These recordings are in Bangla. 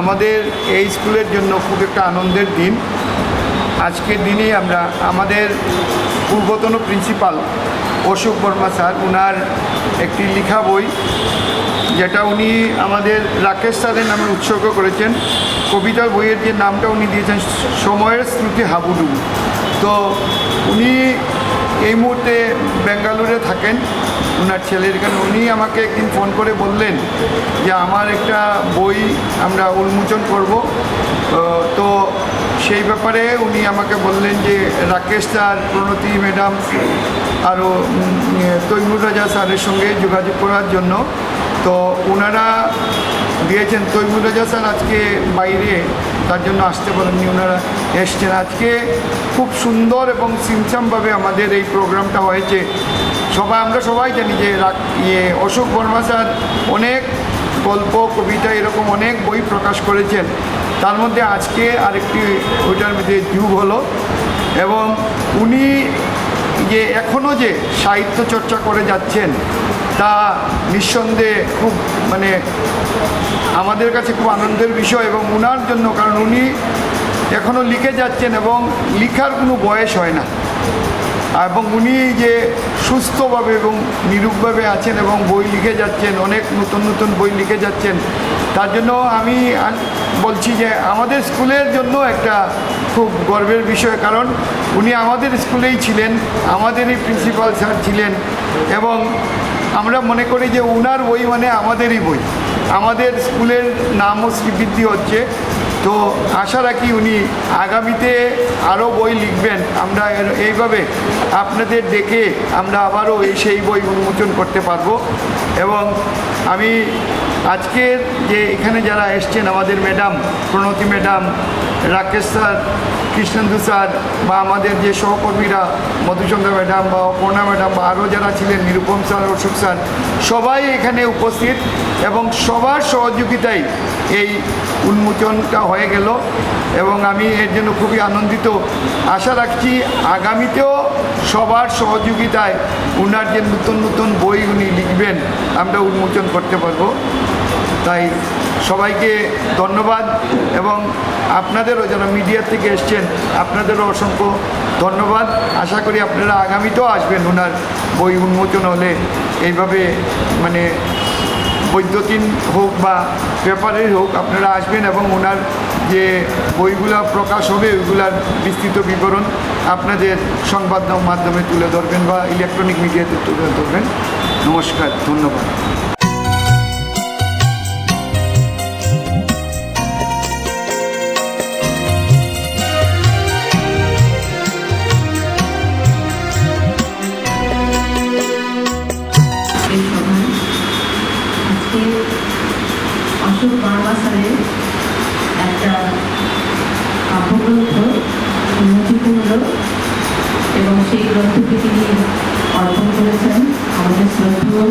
আমাদের এই স্কুলের জন্য খুব একটা আনন্দের দিন। আজকের দিনে আমরা আমাদের পূর্বতন প্রিন্সিপাল অশোক বর্মা স্যার ওনার একটি লেখা বই, যেটা উনি আমাদের রাকেশ স্যারের নামে উৎসর্গ করেছেন। কবিতার বইয়ের যে নামটা উনি দিয়েছেন, সময়ের স্মৃতি হাবুডুবু। তো উনি এই মুহূর্তে বেঙ্গালুরে থাকেন। ওনার ছেলের এখানে উনি আমাকে একদিন ফোন করে বললেন যে আমার একটা বই আমরা উন্মোচন করব। তো সেই ব্যাপারে উনি আমাকে বললেন যে রাকেশ স্যার, প্রণতি ম্যাডাম আরও তৈমুর রাজা স্যারের সঙ্গে যোগাযোগ করার জন্য। তো ওনারা দিয়েছেন, তৈমুর রাজা স্যার আজকে বাইরে, তার জন্য আসতে পারেননি, ওনারা এসছেন। আজকে খুব সুন্দর এবং সিমসামভাবে আমাদের এই প্রোগ্রামটা হয়েছে। সবাই, আমরা সবাই জানি যে ইয়ে অশোক বর্মা স্যার অনেক গল্প, কবিতা এরকম অনেক বই প্রকাশ করেছেন। তার মধ্যে আজকে আরেকটি ওইটার মধ্যে যুগ হলো এবং উনি যে এখনও যে সাহিত্য চর্চা করে যাচ্ছেন, তা নিঃসন্দেহে খুব মানে আমাদের কাছে খুব আনন্দের বিষয় এবং ওনার জন্য, কারণ উনি এখনও লিখে যাচ্ছেন এবং লিখার কোনো বয়স হয় না। এবং উনি যে সুস্থভাবে এবং নিরূপভাবে আছেন এবং বই লিখে যাচ্ছেন, অনেক নতুন নতুন বই লিখে যাচ্ছেন, তার জন্য আমি বলছি যে আমাদের স্কুলের জন্য একটা খুব গর্বের বিষয়, কারণ উনি আমাদের স্কুলেই ছিলেন, আমাদেরই প্রিন্সিপাল স্যার ছিলেন এবং আমরা মনে করি যে উনার বই মানে আমাদেরই বই। আমাদের স্কুলের নামও শ্রীবৃদ্ধি হচ্ছে তো আশা রাখি উনি আগামীতে আরও বই লিখবেন। আমরা এইভাবে আপনাদের ডেকে আমরা আবারও এই সেই বই উন্মোচন করতে পারব। এবং আমি আজকের যে এখানে যারা এসছেন, আমাদের madam, Pranati madam, Rakesh sir, Krishnendu sir, বা আমাদের যে সহকর্মীরা, মধুচন্দ্র ম্যাডাম বা অপর্ণা ম্যাডাম, বা আরও যারা ছিলেন, নিরুপম স্যার, অশোক স্যার, সবাই এখানে উপস্থিত এবং সবার সহযোগিতায় এই উন্মোচনটা হয়ে গেল এবং আমি এর জন্য খুবই আনন্দিত। আশা রাখছি আগামীতেও সবার সহযোগিতায় উনার যে নতুন নতুন বই উনি লিখবেন, আমরা উন্মোচন করতে পারব। তাই সবাইকে ধন্যবাদ এবং আপনাদেরও যারা মিডিয়া থেকে এসছেন, আপনাদেরও অসংখ্য ধন্যবাদ। আশা করি আপনারা আগামীতেও আসবেন ওনার বই উন্মোচন হলে। এইভাবে মানে বৈদ্যুতিন হোক বা পেপারের হোক, আপনারা আসবেন এবং ওনার যে বইগুলা প্রকাশ হবে, ওইগুলার বিস্তৃত বিবরণ আপনাদের সংবাদ মাধ্যমে তুলে ধরবেন বা ইলেকট্রনিক মিডিয়াতে তুলে ধরবেন। নমস্কার, ধন্যবাদ। বার্মা স্যারের একটা কাব্যগ্রন্থ উন্নতিপূর্ণ এবং সেই গ্রন্থটি তিনি অর্পণ করেছেন আমাদের শ্রদ্ধেয়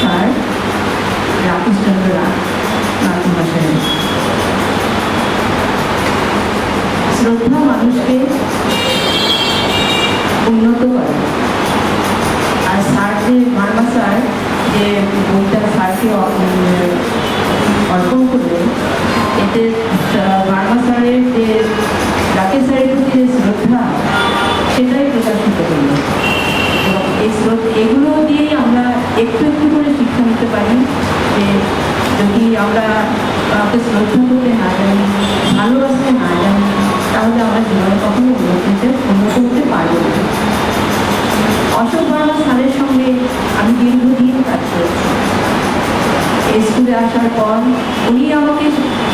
স্যার রাকেশচন্দ্র রায় মাতৃভাষায়। শ্রদ্ধা মানুষকে উন্নত করে। আর স্যার যে মার্মা স্যার যে বইটা স্যারকে আহ, স্যারের যে রাকেশ স্যারের প্রতি যে শ্রদ্ধা সেটাই প্রকাশিত করল এই এগুলো দিয়েই আমরা একটু একটু করে শিক্ষা নিতে পারি যে যদি আমরা কাউকে শ্রদ্ধা না জানি ভালোবাসতে না জানি তাহলে আমরা জীবনে কখনো উন্নতিতে উন্নত হতে পারব অশোক বর্মা স্যারের সঙ্গে আমি দীর্ঘদিন কাজ করেছি। স্কুলে আসার পর উনি আমাকে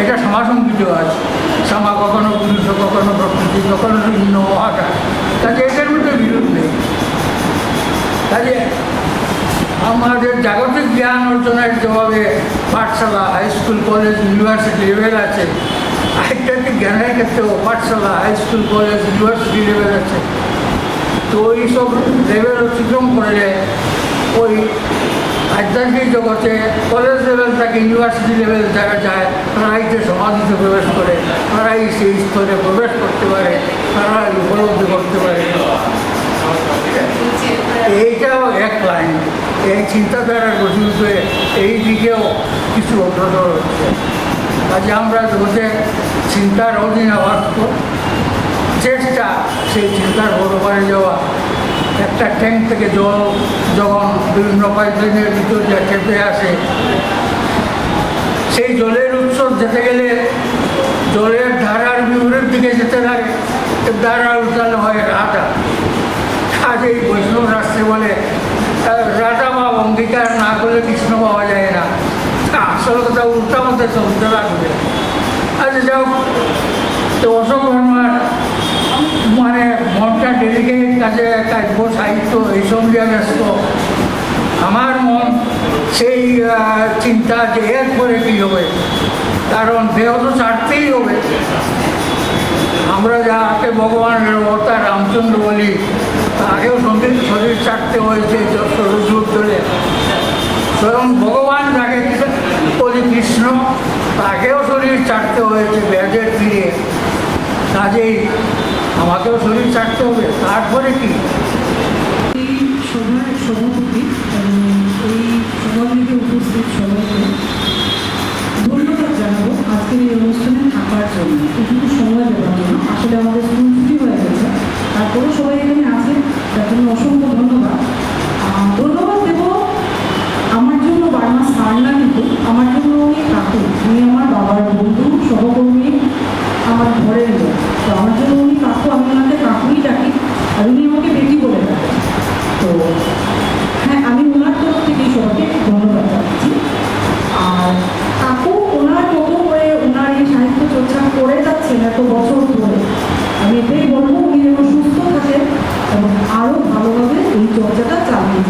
এটা সমাসঙ্গিত আছে। সমা কখনো পুরুষ, কখনো প্রকৃতি, কখনো বিভিন্ন মহাকাশ। তাকে এটার মধ্যে বিরোধ নেই। কাজে আমাদের জাগতিক জ্ঞান অর্জনের যেভাবে পাঠশালা high school college university level আছে। আধ্যাত্মিক জ্ঞানের ক্ষেত্রেও পাঠশালা high school college university level আছে। তো এইসব লেভেল অতিক্রম করলে ওই আধ্যাত্মিক জগতে কলেজ লেভেল থেকে ইউনিভার্সিটি লেভেল যারা যায়, তারাই যে সমাধিতে প্রবেশ করে, তারাই সেই স্তরে প্রবেশ করতে পারে তারা উপলব্ধি করতে পারে। এইটাও এক লাইন এই চিন্তাধারার গতিতে এই দিকেও কিছু অগ্রসর হচ্ছে। আজ আমরা জগতে চিন্তার অধীনে বাস্ত চেষ্টা সেই চিন্তার বড়বারে যাওয়া একটা ট্যাঙ্ক থেকে জল যখন বিভিন্ন পাইপলাইনের ভিতর যা চেপে আসে, সেই জলের উৎস যেতে গেলে জলের ধারার বিপরীত দিকে যেতে লাগে ধারা উল্টালে হয় রাটা কাজেই বৈষ্ণব রাষ্ট্রে বলে রাজা বা অঙ্গীকার না করলে কৃষ্ণ পাওয়া যায় না। আসল কথা উল্টা মধ্যে চলতে লাগবে। আচ্ছা যাও তো অশোক মানে মনটা ডেলিকেট কাজে কাব্য সাহিত্য এইসব নিয়ে ব্যস্ত। আমার মন সেই চিন্তা যে এরপরে কী হবে? কারণ দেহ তো ছাড়তেই হবে। আমরা যাকে ভগবানের অবতার রামচন্দ্র বলি, তাকেও সংগীত শরীর ছাড়তে হয়েছে যুগ ধরে স্বয়ং ভগবান যাকে বলি কৃষ্ণ, তাকেও শরীর ছাড়তে হয়েছে ব্যাজের দিয়ে কাজেই আমাকেও শরীর ছাড়তে হবে তারপরে কি? এই উপস্থিত ধন্যবাদ জানাব এই অনুষ্ঠানে থাকার জন্য। সময় জন্য। আসলে আমাদের ছুটি হয়ে গেছে। সবাই এখানে ধন্যবাদ। আহ, ধন্যবাদ দেব আমার জন্য না কিন্তু আমার জন্য উনি কাকু। উনি আমার বাবার বন্ধু সহকর্মী।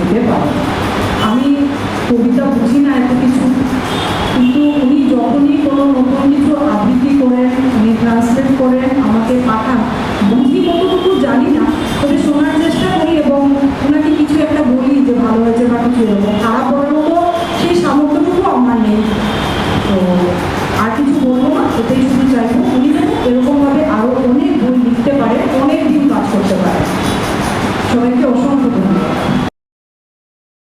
দিতে পারে আমি কবিতা বুঝি না এত কিছু, কিন্তু উনি যখনই কোনো নতুন কিছু আবৃত্তি করেন, উনি ট্রান্সলেট করেন, আমাকে পাঠান। বুঝি কতটুকু জানি না, তবে শোনার চেষ্টা করি এবং ওনাকে কিছু একটা বলি যে ভালো হয়েছে বা কিছু এরকম।